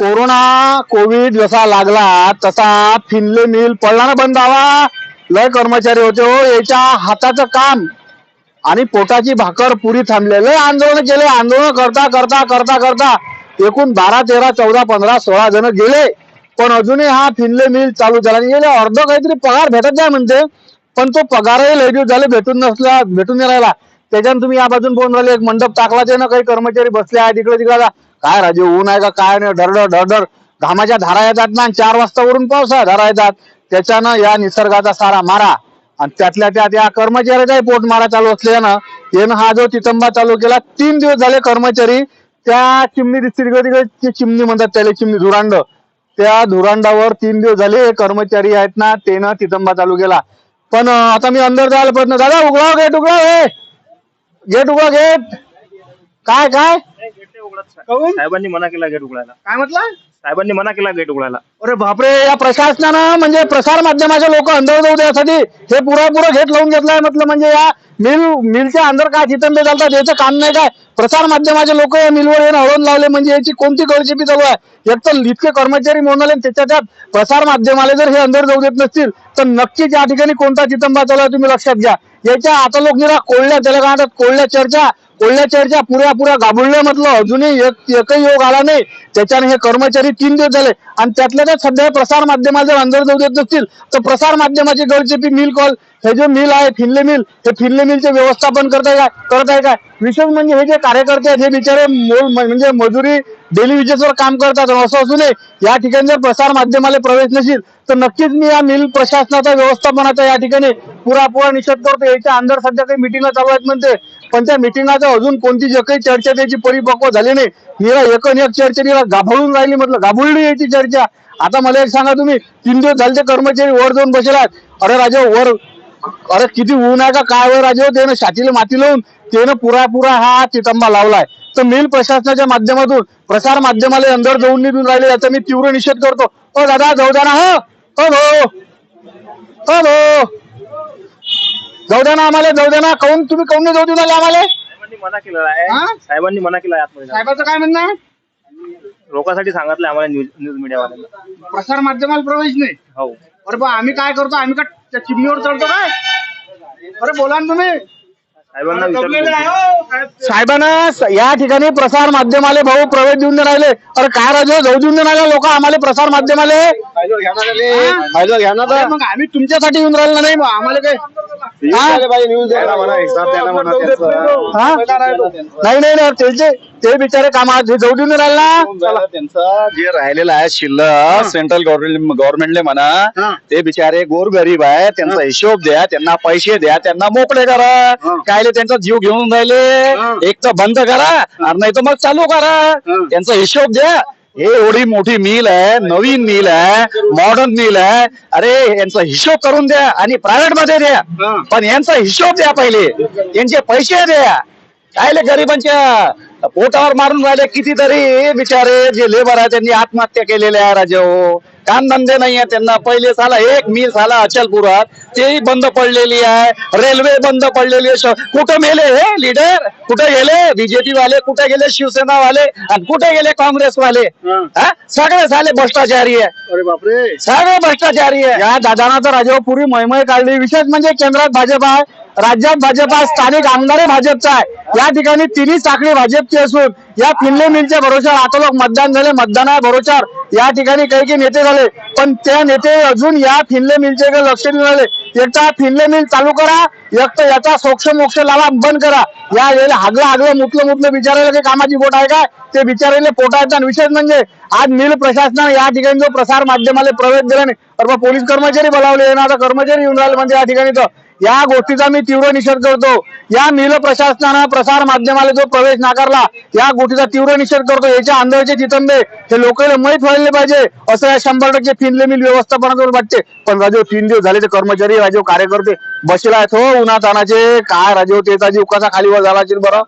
Corona Covid जसा लागला तसा फिनले मिल पडला ना बंद व्हावा लय कर्मचारी होते हो याच्या हाताचं काम. आणि पोटाची भाकर पुरी थांबलेले आंदोलन केले. आंदोलन करता करता करता करता एकूण बारा तेरा चौदा पंधरा सोळा जण गेले. पण अजूनही हा फिनले मिल चालू झाला नाही. गेले अर्ध काहीतरी पगार भेटत नाही म्हणते. पण तो पगारही लय दिवस झाले भेटून नसला भेटून नाही राहिला. त्याच्यानं तुम्ही या बाजून फोन राहिले एक मंडप टाकला ते ना काही कर्मचारी बसले आहे तिकडे तिकडे. काय राजे ऊन आहे का काय नाही डरडर डरडर घामाच्या धारा येतात ना चार वाजता वरून पावसा धारा येतात. त्याच्यानं या निसर्गाचा सारा मारा. आणि त्यातल्या त्यात या कर्मचाऱ्याचाही पोट मारा चालू असल्यानं यानं हा जो तितंबा चालू केला तीन दिवस झाले कर्मचारी त्या चिमणी तिकडे तिकडे चिमणी म्हणतात त्याला चिमणी धुरांड. त्या धुरांडावर तीन दिवस झाले कर्मचारी आहेत ना त्यानं तितंबा चालू केला. पण आता मी अंदर जायला प्रयत्न दादा उघडा गेट उघडाव हे गेट उघडा गेट. काय काय? काहून? साहेबांनी मना केला गेट उघडायला. काय म्हटलं? साहेबांनी मना केला गेट उघडायला. अरे बापरे या प्रशासनानं म्हणजे प्रसार माध्यमाचे लोक अंदर जाऊ द्यासाठी हे पुरापुरं घेत लावून घेतलाय म्हटलं म्हणजे या मिल मिलच्या अंदर काय चितंबे चालतात याचं काम नाही काय? प्रसार माध्यमाचे लोक या मिलवर येऊन हळून लावले म्हणजे याची कोणती गळचेपी चालू आहे? एक तर इतके कर्मचारी मोडले त्याच्या त्यात प्रसार माध्यमाला जर हे अंदर जाऊ देत नसतील तर नक्कीच या ठिकाणी कोणता चितंबा चालू आहे तुम्ही लक्षात घ्या. याच्या आता लोक निरा कोळल्या त्याला काय म्हणतात कोळल्या चर्चा कोळल्या पुऱ्या पुऱ्या गाभुळल्या अजूनही एक एकही योग आला नाही. त्याच्याने हे कर्मचारी तीन दिवस झाले. आणि त्यातल्या त्यात सध्या प्रसार माध्यमाला जर अंदर जाऊ देत नसतील. तर प्रसार माध्यमाची गळचेपी मिल कॉल हे जे मिल आहे फिनले मिल हे फिनले मिलचे व्यवस्थापन करताय काय? करताय काय? विशेष म्हणजे हे जे कार्यकर्ते आहेत हे बिचारे मोल म्हणजे मजुरी डेली विजेसवर काम करतात. असं असू नये. या ठिकाणी जर प्रसार माध्यमाला प्रवेश नसेल तर नक्कीच मी या मिल प्रशासनाचा व्यवस्थापनाचा या ठिकाणी पुरापुरा निषेध करतो याच्या अंदर सध्या काही मिटिंगला चालू आहेत म्हणते. पण त्या मिटिंगाचा अजून कोणती जे काही चर्चा त्याची परिपक्व झाली नाही. निरा एकन एक चर्चा निरा गाभळून राहिली म्हटलं गाभळली याची चर्चा. आता मला एक सांगा तुम्ही तीन दिवस झाले ते कर्मचारी वर जाऊन बसलात अरे राजा वर अरे किती ऊन आहे का काय वर राजे? त्यानं छातीला माती लावून त्यानं पुरा पुरा हा चितंबा लावलाय. तर मिल प्रशासनाच्या माध्यमातून प्रसार माध्यमाला अंदर जाऊन निघून राहिले याचा मी तीव्र निषेध करतो. ओ दादा जाऊ द्या ना हो. हो भाऊ. ओ भाऊ. जाऊ द्या ना आम्हाला जाऊ द्या ना. काऊन तुम्ही काऊन नाही जाऊ देऊ राहिले आम्हाला? साहेबांनी मना केलेला आहे. हा? साहेबांनी मना केला आहे आतमध्ये जायला. साहेबाचं काय म्हणणं आहे? लोकांसाठी सांगितलं आम्हाला न्यूज न्यूज मीडियावाल्यांना. प्रसार माध्यमाला प्रवेश नाही. हो. अरे बा आम्ही काय करतो? आम्ही का त्या चिमणीवर चढतो काय? अरे बोला ना तुम्ही. साहेबांना विचारलं साहेबांना स- या ठिकाणी प्रसार माध्यमाले भाऊ प्रवेश देऊन नाही राहिले अरे काय राजू जाऊ देऊन नाही राहिले लोक आम्हाला प्रसार माध्यमाले? अरे मग आम्ही तुमच्यासाठी येऊन राहिलो नाही मग आम्हाला काय? हा? हा? नाही नाही नाही त्यांचे ते बिचारे कामात हे जाऊ देऊन राहिले. ना त्यांचं. जे राहिलेलं आहे शिल्लक सेंट्रल गव्हर्नमेंट गव्हर्नमेंटले म्हणा. ते बिचारे गोरगरीब आहे त्यांचा हिशोब द्या त्यांना पैसे द्या त्यांना मोकळे करा. कायले त्यांचा जीव घेऊन राहिले? एक तर बंद करा आणि नाही तर मग चालू करा. त्यांचा हिशोब द्या. हे एवढी मोठी मिल आहे नवीन मिल आहे मॉडर्न मिल आहे. अरे यांचा हिशोब करून द्या आणि प्रायव्हेटमध्ये द्या. पण यांचा हिशोब द्या पहिले. यांचे पैसे द्या. कायले गरिबांच्या पोटावर मारून राहिले कितीतरी बिचारे जे लेबर आहे त्यांनी आत्महत्या केलेल्या आहे राजे हो. काम धंदे नाही आहे त्यांना. पहिले साला एक मिल झाला अचलपुरात. तेही बंद पडलेली आहे. रेल्वे बंद पडलेली आहे. कुठं मेले हे लीडर? कुठे गेले? बीजेपी वाले कुठे गेले? शिवसेना वाले आणि कुठे गेले काँग्रेस वाले? सगळे झाले भ्रष्टाचारी आहे. अरे बापरे. सगळे भ्ष्टाचारी आहे. या दादाना तर राजावर पुरी मयमय काढली. विशेष म्हणजे केंद्रात भाजप आहे. राज्यात भाजप आहे. स्थानिक आमदारही भाजपचा आहे. या ठिकाणी तिन्ही साखळी भाजपची असून या फिनले मिलच्या भरोशावर आता लोक मतदान झाले मतदान आहे भरोशावर या ठिकाणी काही काही नेते झाले पण त्या नेते अजून या फिनले मिलचे लक्ष मिळाले एक तर फिनले मिल चालू करा एक तर याचा सोक्ष मोक्ष लावा बंद करा. या हागलं हागलं मुतलं मुतलं विचारायला काही कामाची बोट आहे काय ते विचारायला पोटायचा विशेष म्हणजे आज मिल प्रशासनाने या ठिकाणी जो प्रसार माध्यमाला प्रवेश दिला नाही पोलीस कर्मचारी बोलावले ना आता कर्मचारी येऊन राहिले म्हणजे या ठिकाणी तर. या गोष्टीचा मी तीव्र निषेध करतो. या मिल प्रशासनानं प्रसार माध्यमाला जो प्रवेश नाकारला या गोष्टीचा तीव्र निषेध करतो. याच्या आंधळचे चितंबे हे लोकांना मय व्हायला पाहिजे असं या शंभर टक्के फिनले मिल व्यवस्थापनाकडून वाटते. पण राजू तीन दिवस झाले ते कर्मचारी राजीव कार्यकर्ते बसला आहेत हो उन्हा आणाचे काय राजू त्याचा जीव कसा खाली वर झाला असेल बरं?